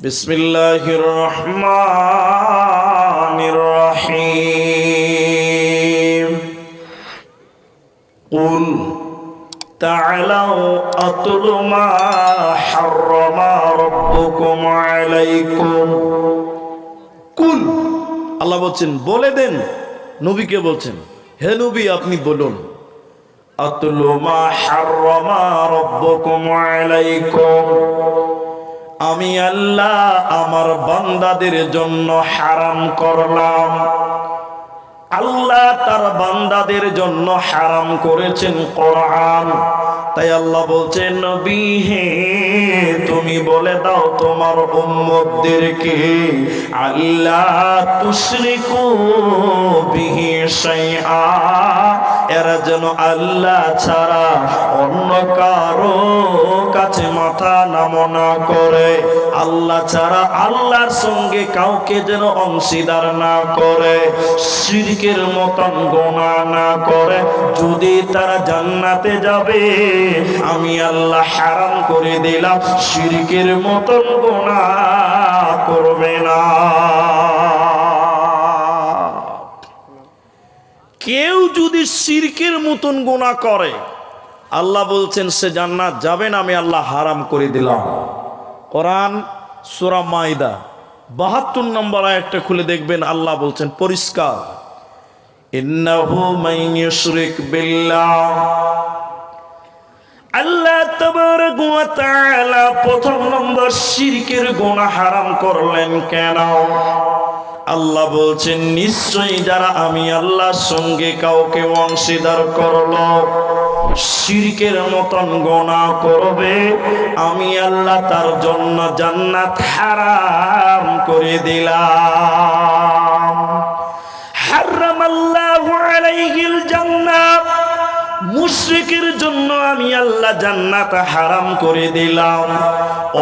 بسم الله الرحمن الرحيم قل تعالوا أتل ما حرم ربكم عليكم কুল আল্লাহ বলছেন বলে দেন নবীকে বলছেন হে নবী আপনি বলুন আতুলু মা হাররামা রাব্বুকুম আলাইকুম আমি আল্লাহ আমার বান্দাদের জন্য হারাম করলাম। আল্লাহ তার বান্দাদের জন্য হারাম করেছেন কোরআন। তাই আল্লাহ বলছেন, নবী তুমি বলে দাও তোমার উম্মতদেরকে, আল্লাহ তুশরিকু বিহি শাইআ, এরা যেন আল্লাহ ছাড়া অন্য কারও কাছে মাথা নামনা করে। আল্লাহ ছাড়া আল্লাহর সঙ্গে কাউকে যেন অংশীদার না করে। শিরকের মতন গোনা না করে। যদি তারা জান্নাতে যাবে, আমি আল্লাহ হারাম করে দিলাম। শিরকের মতন গোনা করবে না। কেউ যদি সিরকের মতন গোনা করে আল্লাহ বলছেন, সে জান্নাত যাবে না, আমি আল্লাহ হারাম করে দিলাম। কোরআন, সুরা মাইদা বাহাত্তর নম্বর একটা খুলে দেখবেন, আল্লাহ বলছেন, পরিষ্কার। আল্লাহ প্রথম হারাম করলেন কেন? আল্লাহ বলছেন, নিশ্চয়ই যারা আমি আল্লাহর সঙ্গে কাউকে অংশীদার করল শিরকের মতন গোনা করবে, আমি আল্লাহ তার জন্য জান্নাত হারাম করে দিলাম। হারাম আল্লাহ আলাইহিল জান্নাত, মুশরিকের জন্য আমি আল্লাহ জান্নাত হারাম করে দিলাম।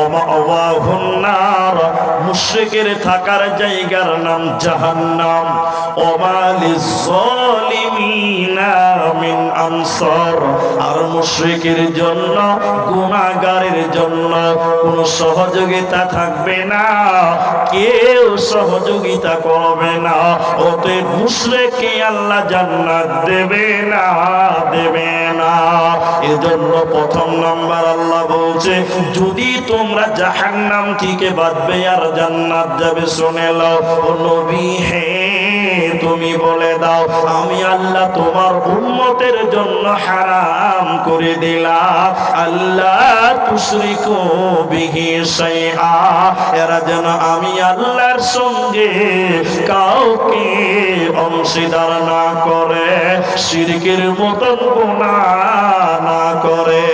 ওমা অবাহুন্নার মুশরিকের থাকার জায়গার নাম জাহান্নাম। মিন আনসার, আর মুশরিকের জন্য, গুনাহগারের জন্য কোনো সহযোগিতা থাকবে না। কেউ সহযোগিতা করবে না। অতএব মুশরিককে আল্লাহ জান্নাত দেবে না দেবে না। এজন্য প্রথম নাম্বার আল্লাহ বলছে, যদি তোমরা জাহান্নাম থেকে বাঁচবে আর জান্নাত যাবে, শুনে লও নবী, হে তুমি বলে দাও, আমি আল্লাহ তোমার উম্মতের জন্য হারাম করে দিলাম। আল্লাহ তুশরিকু বিহি শাইআ, এরা যেন আমি আল্লাহর সঙ্গে কাউকে অংশীদার না করে, শিরকের মতন গুনাহ না করে।